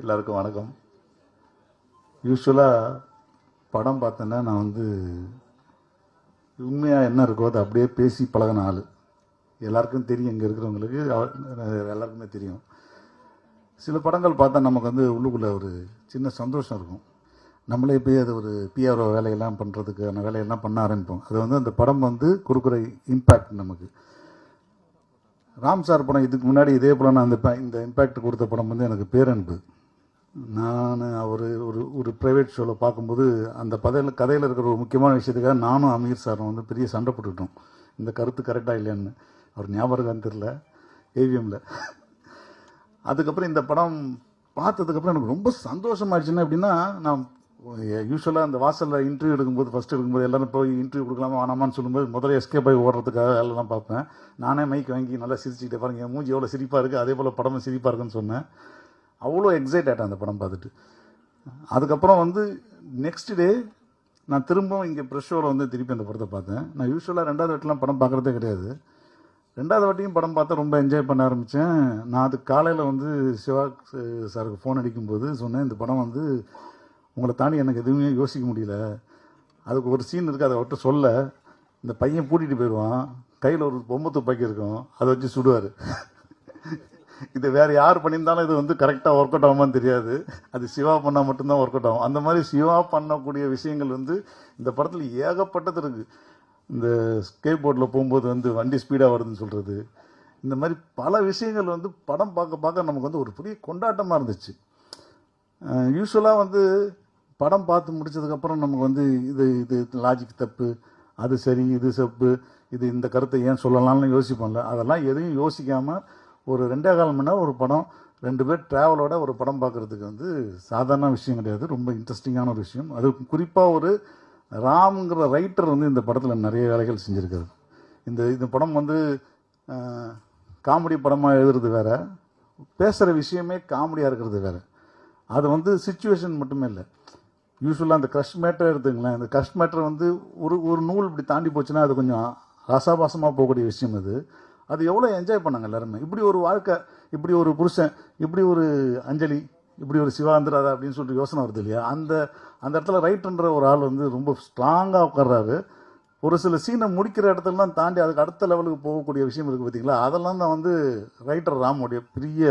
எல்லாருக்கும் வணக்கம். யூஸ்வலாக படம் பார்த்தேன்னா நான் வந்து உண்மையாக என்ன இருக்கோ அதை அப்படியே பேசி பழகின ஆள். எல்லாருக்கும் தெரியும் இங்கே இருக்கிறவங்களுக்கு எல்லாருக்குமே தெரியும். சில படங்கள் பார்த்தா நமக்கு வந்து உள்ளுக்குள்ளே ஒரு சின்ன சந்தோஷம் இருக்கும். நம்மளே போய் அது ஒரு பிஆர்ஓ வேலையெல்லாம் பண்ணுறதுக்கான வேலையெல்லாம் பண்ண ஆரம்பிப்போம். அது வந்து அந்த படம் வந்து கொடுக்குற இம்பேக்ட் நமக்கு. ராம் சார் படம் இதுக்கு முன்னாடி இதே போல் நான் அந்த இந்த இம்பேக்ட் கொடுத்த படம் வந்து எனக்கு பேரன்பு. நான் அவர் ஒரு ஒரு ப்ரைவேட் ஷோவில் பார்க்கும்போது அந்த பதையில் கதையில் இருக்கிற ஒரு முக்கியமான விஷயத்துக்காக நானும் அமீர் சாரும் வந்து பெரிய சண்டை போட்டுக்கிட்டோம். இந்த கருத்து கரெக்டாக இல்லையான்னு. அவர் ஞாபகம் இருக்கான்னு தெரில ஏவிஎம்மில் அதுக்கப்புறம் இந்த படம் பார்த்ததுக்கப்புறம் எனக்கு ரொம்ப சந்தோஷமாயிடுச்சுன்னா எப்படின்னா நான் யூஸ்வலாக அந்த வாசலில் இன்டர்வியூ எடுக்கும்போது ஃபஸ்ட்டு எடுக்கும்போது எல்லாரும் போய் இன்டர்வியூ கொடுக்கலாமா வேணாமான்னு சொல்லும்போது முதல்ல எஸ்கேப் ஆகி ஓடுறதுக்காக எல்லாம் பார்ப்பேன். நானே மைக் வாங்கி நல்லா சிரிச்சுக்கிட்டே பாருங்க மூஞ்சி எவ்வளோ சிரிப்பாக இருக்குது அதே போல் படமும் சிரிப்பாக இருக்குன்னு சொன்னேன். அவ்வளோ எக்ஸைட் ஆகிட்டேன் அந்த படம் பார்த்துட்டு. அதுக்கப்புறம் வந்து நெக்ஸ்ட் டே நான் திரும்பவும் இங்கே ப்ரெஷ் ஷோவில் வந்து திருப்பி அந்த படத்தை பார்த்தேன். நான் யூஸ்வலாக ரெண்டாவது வாட்டிலாம் படம் பார்க்குறதே கிடையாது. ரெண்டாவது வாட்டியும் படம் பார்த்தா ரொம்ப என்ஜாய் பண்ண ஆரம்பித்தேன் நான் அது காலையில் வந்து சிவா சாருக்கு ஃபோன் அடிக்கும்போது சொன்னேன் இந்த படம் வந்து உங்களை தாண்டி எனக்கு எதுவுமே யோசிக்க முடியல. அதுக்கு ஒரு சீன் இருக்குது அதை விட்டு சொல்ல. இந்த பையன் பூட்டிகிட்டு போயிடுவான். கையில் ஒரு பொம்மை துப்பாக்கி இருக்கும். அதை வச்சு சுடுவார். இது வேறு யார் பண்ணியிருந்தாலும் இது வந்து கரெக்டாக ஒர்க் அவுட் ஆகுமான்னு தெரியாது. அது சிவா பண்ணால் மட்டும்தான் ஒர்க் அவுட் ஆகும். அந்த மாதிரி சிவா பண்ணக்கூடிய விஷயங்கள் வந்து இந்த படத்தில் ஏகப்பட்டது இருக்குது இந்த ஸ்கேட் போர்டில் போகும்போது வந்து வண்டி ஸ்பீடாக வருதுன்னு சொல்கிறது இந்த மாதிரி பல விஷயங்கள் வந்து படம் பார்க்க பார்க்க நமக்கு வந்து ஒரு பெரிய கொண்டாட்டமாக இருந்துச்சு. யூஸ்வலாக வந்து படம் பார்த்து முடிச்சதுக்கப்புறம் நமக்கு வந்து இது இது லாஜிக் தப்பு அது சரி இது தப்பு இது இந்த கருத்தை ஏன் சொல்லலாம்னு யோசிப்போம்ல. அதெல்லாம் எதையும் யோசிக்காமல் ஒரு ரெண்டே கால் மணி நேரம் ஒரு படம் ரெண்டு பேர் ட்ராவலோட ஒரு படம் பார்க்குறதுக்கு வந்து சாதாரண விஷயம் கிடையாது. ரொம்ப இன்ட்ரெஸ்டிங்கான ஒரு விஷயம். அது குறிப்பாக ஒரு ராம்ங்கிற ரைட்டர் வந்து இந்த படத்தில் நிறைய வேலைகள் செஞ்சுருக்காரு. இந்த இந்த படம் வந்து காமெடி படமாக எழுதுறது வேறு. பேசுகிற விஷயமே காமெடியாக இருக்கிறது வேற. அது வந்து சுச்சுவேஷன் மட்டுமே இல்லை. யூஸ்வலாக அந்த க்ரஷ் மேட்டர் எடுத்துங்களேன் இந்த க்ரஷ் மேட்டர் வந்து ஒரு ஒரு நூல் இப்படி தாண்டி போச்சுன்னா அது கொஞ்சம் ரசாபாசமாக போகக்கூடிய விஷயம் அது. அது எவ்வளோ என்ஜாய் பண்ணாங்க எல்லாருமே. இப்படி ஒரு வாழ்க்கை இப்படி ஒரு புருஷன் இப்படி ஒரு அஞ்சலி இப்படி ஒரு சிவாந்திராதா அப்படின்னு சொல்லிட்டு யோசனை வருது இல்லையா? அந்த அந்த இடத்துல ரைட்டுன்ற ஒரு ஆள் வந்து ரொம்ப ஸ்ட்ராங்காக உட்கார்றாரு. ஒரு சில சீனை முடிக்கிற இடத்துலலாம் தாண்டி அதுக்கு அடுத்த லெவலுக்கு போகக்கூடிய விஷயம் இருக்குது பார்த்தீங்களா அதெல்லாம் தான் வந்து ரைட்டர் ராமுடைய பெரிய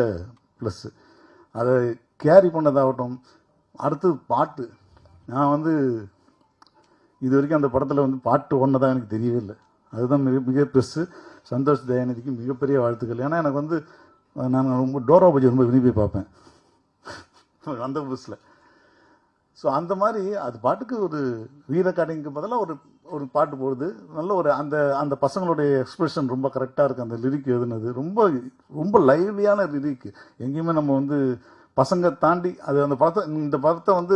ப்ளஸ்ஸு அதை கேரி பண்ணதாகட்டும். அடுத்து பாட்டு. நான் வந்து இது வரைக்கும் அந்த படத்தில் வந்து பாட்டு ஒன்றதான் எனக்கு தெரியவே இல்லை. அதுதான் மிக மிக ப்ளஸ்ஸு சந்தோஷ் தயாநிதிக்கு மிகப்பெரிய வாழ்த்துக்கள். ஏன்னா எனக்கு வந்து நான் ரொம்ப டோரா பஜி ரொம்ப விரும்பி பார்ப்பேன். அந்த புதுசில். ஸோ அந்த மாதிரி அது பாட்டுக்கு ஒரு வீர கடைக்கு பதிலாக ஒரு ஒரு பாட்டு போடுது. நல்ல ஒரு அந்த அந்த பசங்களுடைய எக்ஸ்பிரஷன் ரொம்ப கரெக்டாக இருக்குது அந்த லிரிக் எழுதுனது. ரொம்ப ரொம்ப லைவ்லியான லிரிக் எங்கேயுமே நம்ம வந்து பசங்க தாண்டி அது அந்த படத்தை இந்த படத்தை வந்து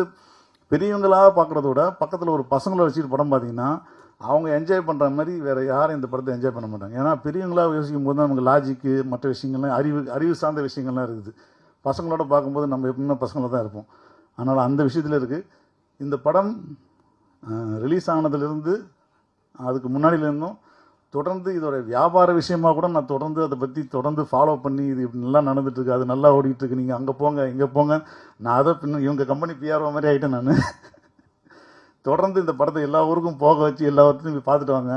பெரியவங்களாக பார்க்குறத விட பக்கத்தில் ஒரு பசங்களை வச்சுட்டு படம் பார்த்தீங்கன்னா அவங்க என்ஜாய் பண்ணுற மாதிரி வேறு யாரும் இந்த படத்தை என்ஜாய் பண்ண மாட்டாங்க. ஏன்னா பெரியவங்களாக யோசிக்கும் போது தான் நமக்கு லாஜிக்கு மற்ற விஷயங்கள்லாம் அறிவு அறிவு சார்ந்த விஷயங்கள்லாம் இருக்குது. பசங்களோட பார்க்கும்போது நம்ம எப்பவுமே பசங்களாக தான் இருப்போம். அதனால் அந்த விஷயத்தில் இருக்குது இந்த படம் ரிலீஸ் ஆனதுலேருந்து அதுக்கு முன்னாடியிலேருந்தும் தொடர்ந்து இதோட வியாபார விஷயமா கூட நான் தொடர்ந்து அதை பற்றி தொடர்ந்து ஃபாலோ பண்ணி இது இப்படி நல்லா நடந்துட்டு அது நல்லா ஓடிட்டுருக்கு நீங்கள் அங்கே போங்க இங்கே போங்க. நான் அதை பின்ன இவங்க கம்பெனி பிஆர்ஓ மாதிரி ஆகிட்டேன் நான். தொடர்ந்து இந்த படத்தை எல்லா ஊருக்கும் போக வச்சு எல்லா இடத்துலையும் பார்த்துட்டு வாங்க.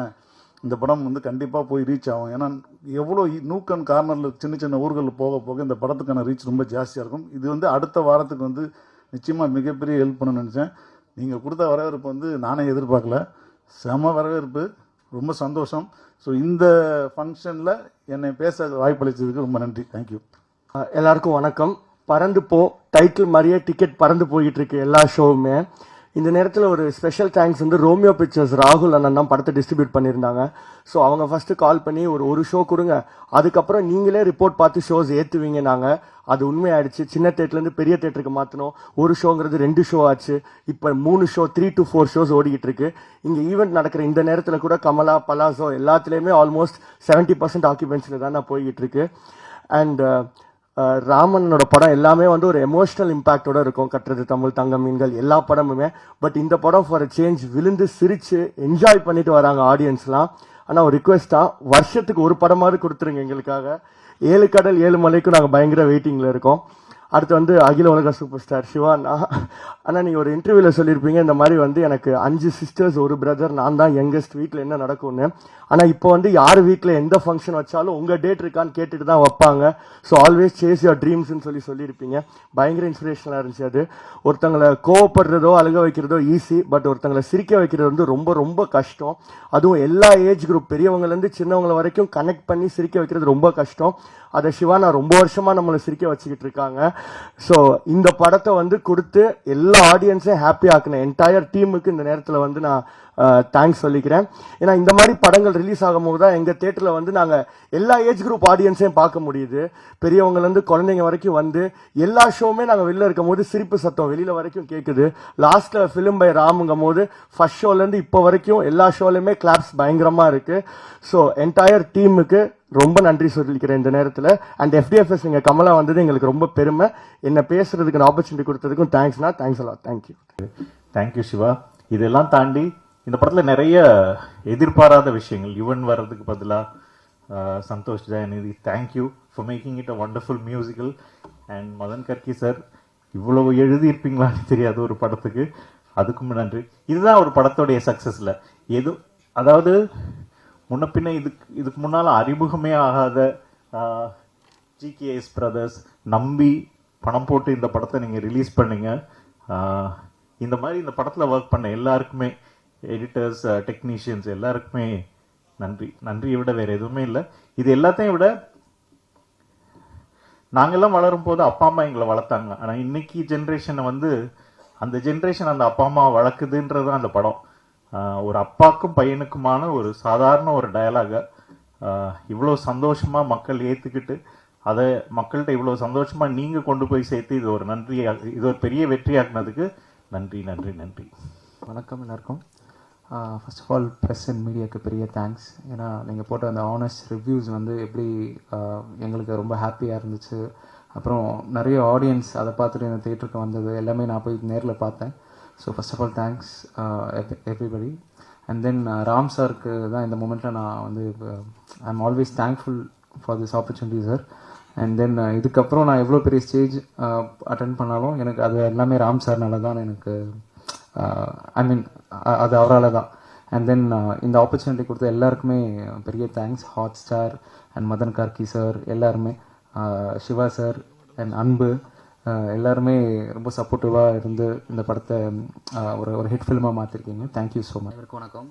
இந்த படம் வந்து கண்டிப்பாக போய் ரீச் ஆகும். ஏன்னா எவ்வளோ நூக்கன் கார்னரில் சின்ன சின்ன ஊர்களில் போக போக இந்த படத்துக்கான ரீச் ரொம்ப ஜாஸ்தியாக இருக்கும். இது வந்து அடுத்த வாரத்துக்கு வந்து நிச்சயமாக மிகப்பெரிய ஹெல்ப் பண்ண நினச்சேன். நீங்கள் கொடுத்த வரவேற்பு வந்து நானே எதிர்பார்க்கல. செம வரவேற்பு ரொம்ப சந்தோஷம். ஸோ இந்த ஃபங்க்ஷனில் என்னை பேச வாய்ப்பளித்ததுக்கு ரொம்ப நன்றி. தேங்க்யூ எல்லாருக்கும் வணக்கம். பறந்து போ டைட்டில் மாதிரியே டிக்கெட் பறந்து போயிட்டு இருக்கு எல்லா ஷோவுமே இந்த நேரத்தில் ஒரு ஸ்பெஷல் தேங்க்ஸ் வந்து ரோமியோ பிக்சர்ஸ் ராகுல் அண்ணன் தான் படத்தை டிஸ்ட்ரிபியூட் பண்ணியிருந்தாங்க. ஸோ அவங்க ஃபஸ்ட்டு கால் பண்ணி ஒரு ஒரு ஷோ கொடுங்க. அதுக்கப்புறம் நீங்களே ரிப்போர்ட் பார்த்து ஷோஸ் ஏற்றுவீங்க நாங்கள் அது உண்மையாயிடுச்சு. சின்ன தேட்டர்லேருந்து பெரிய தேட்டருக்கு மாற்றினோம் ஒரு ஷோங்கிறது ரெண்டு ஷோ ஆச்சு. இப்போ மூணு show three to four shows ஓடிக்கிட்டு இருக்கு இங்கே ஈவெண்ட் நடக்கிற இந்த நேரத்தில் கூட கமலா பலாசோ எல்லாத்துலேயுமே ஆல்மோஸ்ட் செவன்ட்டி பர்சன்ட் ஆக்குபென்சியில் தான் நான் போய்கிட்டு இருக்கு அண்ட் ராமனோட படம் எல்லாமே வந்து ஒரு எமோஷனல் இம்பாக்டோட இருக்கும். கட்டுறது தமிழ் தங்க மீன்கள் எல்லா படமுமே. பட் இந்த படம் ஃபார் சேஞ்ச் விழுந்து சிரிச்சு என்ஜாய் பண்ணிட்டு வராங்க ஆடியன்ஸ்லாம் ஆனால் ஒரு ரிக்வெஸ்டா வருஷத்துக்கு ஒரு படமாவது கொடுத்துருங்க எங்களுக்காக. ஏழு கடல் ஏழு மலைக்கும் நாங்கள் பயங்கர வெயிட்டிங்ல இருக்கோம். அடுத்து வந்து அகில உலக சூப்பர் ஸ்டார் சிவானா ஆனால் நீங்கள் ஒரு இன்டர்வியூவில் சொல்லியிருப்பீங்க இந்த மாதிரி வந்து எனக்கு அஞ்சு சிஸ்டர்ஸ் ஒரு பிரதர் நான் தான் யங்கஸ்ட் வீட்டில் என்ன நடக்கும்னு. ஆனால் இப்போ வந்து யார் வீட்டில் எந்த ஃபங்க்ஷன் வச்சாலும் உங்கள் டேட் இருக்கான்னு கேட்டுட்டு தான் வைப்பாங்க. ஸோ ஆல்வேஸ் சேஸ் யுவர் ட்ரீம்ஸ்னு சொல்லி சொல்லியிருப்பீங்க. பயங்கர இன்ஸ்பிரேஷனாக இருந்துச்சு அது. ஒருத்தங்களை கோவப்படுறதோ அழுக வைக்கிறதோ ஈஸி பட் ஒருத்தங்களை சிரிக்க வைக்கிறது வந்து ரொம்ப ரொம்ப கஷ்டம். அதுவும் எல்லா ஏஜ் குரூப் பெரியவங்கலேருந்து சின்னவங்களை வரைக்கும் கனெக்ட் பண்ணி சிரிக்க வைக்கிறது ரொம்ப கஷ்டம். அதை சிவானா ரொம்ப வருஷமா நம்மளை சிரிக்க வச்சுக்கிட்டு இருக்காங்க. ஸோ இந்த படத்தை வந்து கொடுத்து எல்லா ஆடியன்ஸையும் ஹாப்பி ஆக்கின என்டையர் டீமுக்கு இந்த நேரத்தில் வந்து நான் தேங்க்ஸ் சொல்லிக்கிறேன். ஏன்னா இந்த மாதிரி படங்கள் ரிலீஸ் ஆகும்போது தான் எங்கள் தேட்டரில் வந்து நாங்கள் எல்லா ஏஜ் குரூப் ஆடியன்ஸையும் பார்க்க முடியுது. பெரியவங்கலேருந்து குழந்தைங்க வரைக்கும் வந்து எல்லா ஷோவுமே நாங்கள் வெளில இருக்கும் போது சிரிப்பு சத்தம் வெளியில் வரைக்கும் கேட்குது லாஸ்ட்டில் ஃபிலிம் பை ராமுங்கும் போது ஃபர்ஸ்ட் ஷோலேருந்து இப்போ வரைக்கும் எல்லா ஷோலையுமே கிளாப்ஸ் பயங்கரமாக இருக்குது ஸோ என்டையர் டீமுக்கு ரொம்ப நன்றி சொல்லிக்கிறேன் இந்த நேரத்தில். அண்ட் எஃப்டிஎஃப்எஸ் எங்கள் கமலா வந்தது எங்களுக்கு ரொம்ப பெருமை. என்ன பேசுறதுக்கு ஆப்பர்ச்சுனிட்டி கொடுத்ததுக்கும் தேங்க்ஸ்னா தேங்க்ஸ் அலா thank you thank you Siva இதெல்லாம் தாண்டி இந்த படத்தில் நிறைய எதிர்பாராத விஷயங்கள். யுவன் வர்றதுக்கு பதிலாக Santhosh Jayanidhi thank you for making it a wonderful musical and Madhan Karky sir இவ்வளவு எழுதியிருப்பீங்களான்னு தெரியாது ஒரு படத்துக்கு. அதுக்கும் நன்றி. இதுதான் ஒரு படத்தோடைய சக்ஸஸில் எது அதாவது முன்ன பின்ன இதுக்கு இதுக்கு முன்னால் அறிமுகமே ஆகாத ஜிகேஎஸ் பிரதர்ஸ் நம்பி பணம் போட்டு இந்த படத்தை நீங்கள் ரிலீஸ் பண்ணீங்க. இந்த மாதிரி இந்த படத்தில் ஒர்க் பண்ண எல்லாருக்குமே எடிட்டர்ஸ் டெக்னீஷியன்ஸ் எல்லாருக்குமே நன்றி. நன்றியை விட வேறு எதுவுமே இல்லை. இது எல்லாத்தையும் விட நாங்கள்லாம் வளரும் போது அப்பா அம்மா எங்களை வளர்த்தாங்க. ஆனால் இன்னைக்கு ஜென்ரேஷனை வந்து அந்த ஜென்ரேஷன் அந்த அப்பா அம்மா வளர்க்குதுன்றது அந்த படம். ஒரு அப்பாக்கும் பையனுக்குமான ஒரு சாதாரண ஒரு டயலாக இவ்வளோ சந்தோஷமாக மக்கள் ஏற்றுக்கிட்டு அதை மக்கள்கிட்ட இவ்வளோ சந்தோஷமாக நீங்கள் கொண்டு போய் சேர்த்து இது ஒரு நன்றியாக இது ஒரு பெரிய வெற்றியாக்குனதுக்கு நன்றி நன்றி நன்றி. வணக்கம் எல்லாருக்கும். First of all press and மீடியாவுக்கு பெரிய தேங்க்ஸ் ஏன்னா நீங்கள் போட்ட அந்த ஆனஸ்ட் ரிவ்யூஸ் வந்து எப்படி எங்களுக்கு ரொம்ப ஹாப்பியாக இருந்துச்சு. அப்புறம் நிறைய ஆடியன்ஸ் அதை பார்த்துட்டு இந்த தேட்டருக்கு வந்தது. எல்லாமே நான் போய் நேரில் பார்த்தேன். So first of all thanks everybody and then Ram சாருக்கு தான் இந்த மூமெண்ட்டில் நான் வந்து I am always thankful for this opportunity sir and then இதுக்கப்புறம் நான் எவ்வளோ பெரிய ஸ்டேஜ் அட்டன் uh, பண்ணாலும் எனக்கு அது எல்லாமே ராம் சார்னால தான் எனக்கு uh, ஐ மீன் அது அவரால் தான். அண்ட் தென் uh, இந்த ஆப்பர்ச்சுனிட்டி கொடுத்த எல்லாருக்குமே பெரிய thanks Hotstar and Madhan Karky sir எல்லாருமே சிவா சார் அண்ட் அன்பு எல்லாருமே ரொம்ப சப்போர்ட்டிவாக இருந்து இந்த படத்தை ஒரு ஒரு ஹிட் ஃபில்மாக மாற்றிருக்கீங்க தேங்க்யூ ஸோ மச் அனைவருக்கும் வணக்கம்.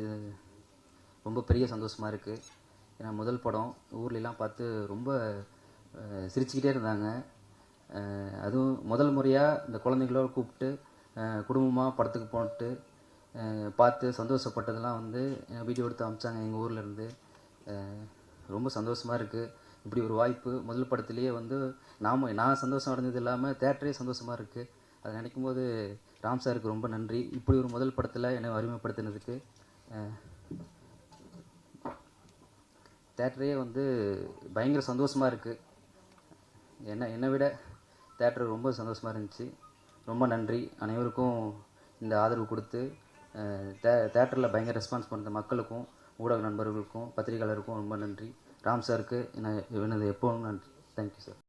இது ரொம்ப பெரிய சந்தோஷமாக இருக்குது ஏன்னா முதல் படம் ஊர்லெலாம் பார்த்து ரொம்ப சிரிச்சுக்கிட்டே இருந்தாங்க. அதுவும் முதல் முறையாக இந்த குழந்தைங்களோட கூப்பிட்டு குடும்பமாக படத்துக்கு போட்டு பார்த்து சந்தோஷப்பட்டதெல்லாம் வந்து வீடியோ எடுத்து அமிச்சாங்க எங்கள் ஊர்லேருந்து ரொம்ப சந்தோஷமாக இருக்குது இப்படி ஒரு வாய்ப்பு முதல் படத்துலேயே வந்து நாம நான் சந்தோஷம் அடைஞ்சது இல்லாமல் தேட்டரே சந்தோஷமாக இருக்குது அதை நினைக்கும் போது ராம் சாருக்கு ரொம்ப நன்றி. இப்படி ஒரு முதல் படத்தில் என்னை அறிமுகப்படுத்தினதுக்கு தேட்டரே வந்து பயங்கர சந்தோஷமாக இருக்குது என்ன என்னை விட தேட்டர் ரொம்ப சந்தோஷமாக இருந்துச்சு. ரொம்ப நன்றி. அனைவருக்கும் இந்த ஆதரவு கொடுத்து தே தேட்டரில் பயங்கர ரெஸ்பான்ஸ் பண்ணுற மக்களுக்கும் ஊடக நண்பர்களுக்கும் பத்திரிகையாளருக்கும் ரொம்ப நன்றி. ராம் சாருக்கு என எனது எப்பவும் நன்றி. Thank you sir